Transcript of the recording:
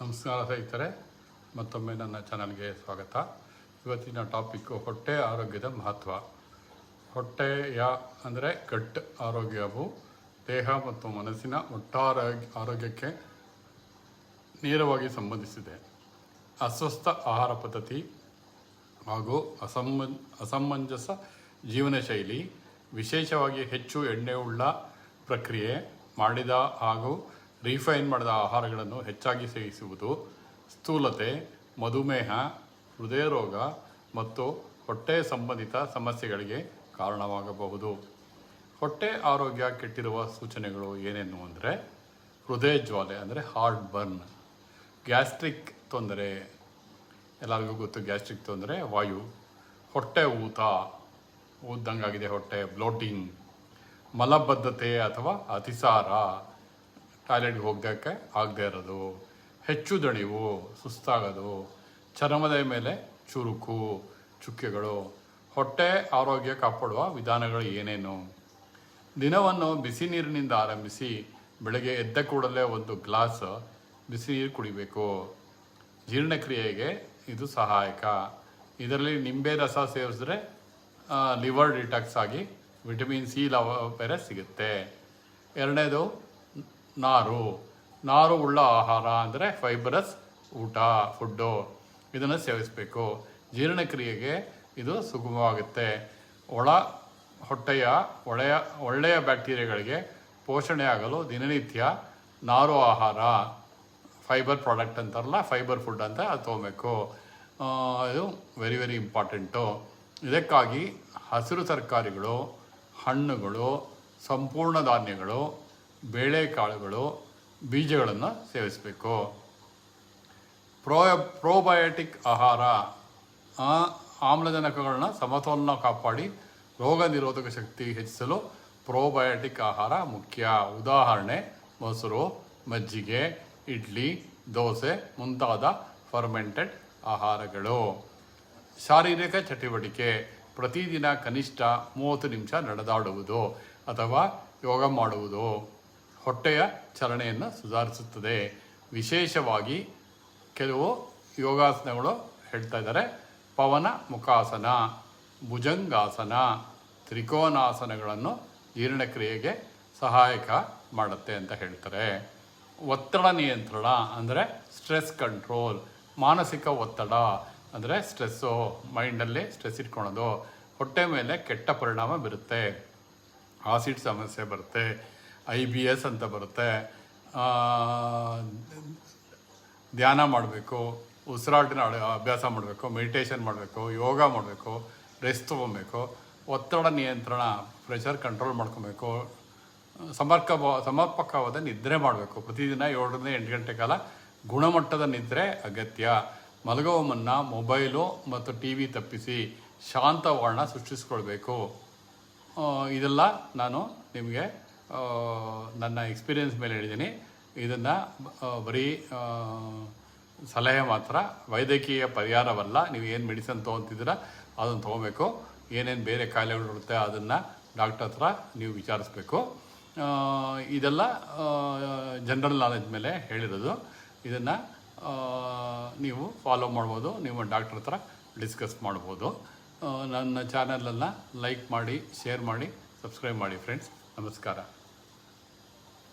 ನಮಸ್ಕಾರ ಸ್ನೇಹಿತರೆ, ಮತ್ತೊಮ್ಮೆ ನನ್ನ ಚಾನಲ್ಗೆ ಸ್ವಾಗತ. ಇವತ್ತಿನ ಟಾಪಿಕ್ಕು ಹೊಟ್ಟೆ ಆರೋಗ್ಯದ ಮಹತ್ವ. ಹೊಟ್ಟೆಯ ಅಂದರೆ ಗಟ್ ಆರೋಗ್ಯವು ದೇಹ ಮತ್ತು ಮನಸ್ಸಿನ ಒಟ್ಟಾರ ಆರೋಗ್ಯಕ್ಕೆ ನೇರವಾಗಿ ಸಂಬಂಧಿಸಿದೆ. ಅಸ್ವಸ್ಥ ಆಹಾರ ಪದ್ಧತಿ ಹಾಗೂ ಅಸಮ ಅಸಮಂಜಸ ಜೀವನ ಶೈಲಿ ವಿಶೇಷವಾಗಿ ಹೆಚ್ಚು ಎಣ್ಣೆ ಉಳ್ಳ ಪ್ರಕ್ರಿಯೆ ಮಾಡಿದ ಹಾಗೂ ರಿಫೈನ್ ಮಾಡಿದ ಆಹಾರಗಳನ್ನು ಹೆಚ್ಚಾಗಿ ಸೇವಿಸುವುದು ಸ್ಥೂಲತೆ, ಮಧುಮೇಹ ಹೃದಯ ರೋಗ ಮತ್ತು ಹೊಟ್ಟೆ ಸಂಬಂಧಿತ ಸಮಸ್ಯೆಗಳಿಗೆ ಕಾರಣವಾಗಬಹುದು. ಹೊಟ್ಟೆ ಆರೋಗ್ಯ ಕೆಟ್ಟಿರುವ ಸೂಚನೆಗಳು ಏನೇನು ಅಂದರೆ ಹೃದಯ ಜ್ವಾಲೆ ಅಂದರೆ ಹಾರ್ಟ್ ಬರ್ನ್, ಗ್ಯಾಸ್ಟ್ರಿಕ್ ತೊಂದರೆ, ಎಲ್ಲರಿಗೂ ಗೊತ್ತು ಗ್ಯಾಸ್ಟ್ರಿಕ್ ತೊಂದರೆ, ವಾಯು, ಹೊಟ್ಟೆ ಊತ, ಊದ್ದಂಗಾಗಿದೆ ಹೊಟ್ಟೆ, ಬ್ಲೋಟಿಂಗ್, ಮಲಬದ್ಧತೆ ಅಥವಾ ಅತಿಸಾರ ಟಾಯ್ಲೆಟ್ಗೆ ಹೋಗೋಕ್ಕೆ ಆಗದೇ ಇರೋದು, ಹೆಚ್ಚು ದಣಿವು, ಸುಸ್ತಾಗೋದು, ಚರ್ಮದ ಮೇಲೆ ಚುರುಕು, ಚುಕ್ಕೆಗಳು, ಹೊಟ್ಟೆ ಆರೋಗ್ಯ ಕಾಪಾಡುವ ವಿಧಾನಗಳು ಏನೇನು? ದಿನವನ್ನು ಬಿಸಿ ನೀರಿನಿಂದ ಆರಂಭಿಸಿ ಬೆಳಗ್ಗೆ ಎದ್ದ ಕೂಡಲೇ ಒಂದು ಗ್ಲಾಸ್ ಬಿಸಿ ನೀರು ಕುಡಿಬೇಕು. ಜೀರ್ಣಕ್ರಿಯೆಗೆ ಇದು ಸಹಾಯಕ. ಇದರಲ್ಲಿ ನಿಂಬೆ ರಸ ಸೇವಿಸಿದ್ರೆ ಲಿವರ್ ಡಿಟಾಕ್ಸ್ ಆಗಿ ವಿಟಮಿನ್ ಸಿ ಲವ ಬೇರೆ ಸಿಗುತ್ತೆ. ಎರಡನೇದು ನಾರು. ನಾರು ಉಳ್ಳ ಆಹಾರ ಅಂದರೆ ಫೈಬರಸ್ ಊಟ ಫುಡ್ಡು ಇದನ್ನು ಸೇವಿಸಬೇಕು. ಜೀರ್ಣಕ್ರಿಯೆಗೆ ಇದು ಸುಗಮವಾಗುತ್ತೆ. ಒಳ ಹೊಟ್ಟೆಯ ಒಳೆಯ ಒಳ್ಳೆಯ ಬ್ಯಾಕ್ಟೀರಿಯಾಗಳಿಗೆ ಪೋಷಣೆ ಆಗಲು ದಿನನಿತ್ಯ ನಾರು ಆಹಾರ. ಫೈಬರ್ ಪ್ರಾಡಕ್ಟ್ ಅಂತಾರಲ್ಲ ಫೈಬರ್ ಫುಡ್ ಅಂತ ಅದು ತೊಗೊಬೇಕು. ಇದು ವೆರಿ ವೆರಿ ಇಂಪಾರ್ಟೆಂಟು ಇದಕ್ಕಾಗಿ ಹಸಿರು ತರಕಾರಿಗಳು, ಹಣ್ಣುಗಳು, ಸಂಪೂರ್ಣ ಧಾನ್ಯಗಳು ಬೇಳೆಕಾಳುಗಳು ಬೀಜಗಳನ್ನು ಸೇವಿಸಬೇಕು. ಪ್ರೋ, ಪ್ರೋಬಯೋಟಿಕ್ ಆಹಾರ ಆಮ್ಲಜನಕಗಳನ್ನ ಸಮತೋಲನ ಕಾಪಾಡಿ ರೋಗ ನಿರೋಧಕ ಶಕ್ತಿ ಹೆಚ್ಚಿಸಲು ಪ್ರೋಬಯೋಟಿಕ್ ಆಹಾರ ಮುಖ್ಯ. ಉದಾಹರಣೆ, ಮೊಸರು, ಮಜ್ಜಿಗೆ, ಇಡ್ಲಿ, ದೋಸೆ ಮುಂತಾದ ಫರ್ಮೆಂಟೆಡ್ ಆಹಾರಗಳು. ಶಾರೀರಿಕ ಚಟುವಟಿಕೆ, ಪ್ರತಿದಿನ ಕನಿಷ್ಠ ಮೂವತ್ತು ನಿಮಿಷ ನಡೆದಾಡುವುದು ಅಥವಾ ಯೋಗ ಮಾಡುವುದು. ಹೊಟ್ಟೆಯ ಚಲನೆಯನ್ನು ಸುಧಾರಿಸುತ್ತದೆ. ವಿಶೇಷವಾಗಿ ಕೆಲವು ಯೋಗಾಸನಗಳು ಹೇಳ್ತಾ ಇದ್ದಾರೆ. ಪವನ ಮುಖಾಸನ, ಭುಜಂಗಾಸನ, ತ್ರಿಕೋನಾಸನಗಳನ್ನು ಜೀರ್ಣಕ್ರಿಯೆಗೆ ಸಹಾಯಕ ಮಾಡುತ್ತೆ ಅಂತ ಹೇಳ್ತಾರೆ. ಒತ್ತಡ ನಿಯಂತ್ರಣ ಅಂದರೆ ಸ್ಟ್ರೆಸ್ ಕಂಟ್ರೋಲ್, ಮಾನಸಿಕ ಒತ್ತಡ ಅಂದರೆ ಸ್ಟ್ರೆಸ್ಸು, ಮೈಂಡಲ್ಲಿ ಸ್ಟ್ರೆಸ್ ಇಟ್ಕೊಳೋದು, ಹೊಟ್ಟೆ ಮೇಲೆ ಕೆಟ್ಟ ಪರಿಣಾಮ ಬೀರುತ್ತೆ. ಆಸಿಡ್ ಸಮಸ್ಯೆ ಬರುತ್ತೆ. ಐ ಬಿ ಎಸ್ ಅಂತ ಬರುತ್ತೆ. ಧ್ಯಾನ ಮಾಡಬೇಕು ಉಸಿರಾಟಿನ ಅಭ್ಯಾಸ ಮಾಡಬೇಕು ಮೆಡಿಟೇಷನ್ ಮಾಡಬೇಕು, ಯೋಗ ಮಾಡಬೇಕು ರೆಸ್ಟ್ ತೊಗೊಬೇಕು, ಒತ್ತಡ ನಿಯಂತ್ರಣ ಪ್ರೆಷರ್ ಕಂಟ್ರೋಲ್ ಮಾಡ್ಕೊಬೇಕು ಸಮರ್ಕ ಸಮರ್ಪಕವಾದ ನಿದ್ರೆ ಮಾಡಬೇಕು. ಪ್ರತಿದಿನ ಏಳರಿಂದ ಎಂಟು ಗಂಟೆ ಕಾಲ ಗುಣಮಟ್ಟದ ನಿದ್ರೆ ಅಗತ್ಯ. ಮಲಗುವ ಮುನ್ನ ಮೊಬೈಲು ಮತ್ತು ಟಿ ವಿ ತಪ್ಪಿಸಿ ಶಾಂತವರ್ಣ ಸೃಷ್ಟಿಸ್ಕೊಳ್ಬೇಕು. ಇದೆಲ್ಲ ನಾನು ನಿಮಗೆ ನನ್ನ ಎಕ್ಸ್ಪೀರಿಯೆನ್ಸ್ ಮೇಲೆ ಹೇಳಿದ್ದೀನಿ. ಇದನ್ನು ಬರೀ ಸಲಹೆ ಮಾತ್ರ, ವೈದ್ಯಕೀಯ ಪರಿಹಾರವಲ್ಲ, ನೀವು ಏನು ಮೆಡಿಸನ್ ತೊಗೊತಿದ್ದೀರ, ಅದನ್ನು ತೊಗೋಬೇಕು. ಏನೇನು ಬೇರೆ ಕಾಯಿಲೆಗಳು ಇರುತ್ತೆ, ಅದನ್ನು ಡಾಕ್ಟರ್ ಹತ್ರ ನೀವು ವಿಚಾರಿಸ್ಬೇಕು. ಇದೆಲ್ಲ ಜನರಲ್ ನಾಲೆಜ್ ಮೇಲೆ ಹೇಳಿರೋದು. ಇದನ್ನು ನೀವು ಫಾಲೋ ಮಾಡ್ಬೋದು ನೀವು ಡಾಕ್ಟರ್ ಹತ್ರ ಡಿಸ್ಕಸ್ ಮಾಡ್ಬೋದು. ನನ್ನ ಚಾನಲನ್ನು ಲೈಕ್ ಮಾಡಿ ಶೇರ್ ಮಾಡಿ ಸಬ್ಸ್ಕ್ರೈಬ್ ಮಾಡಿ ಫ್ರೆಂಡ್ಸ್ ನಮಸ್ಕಾರ.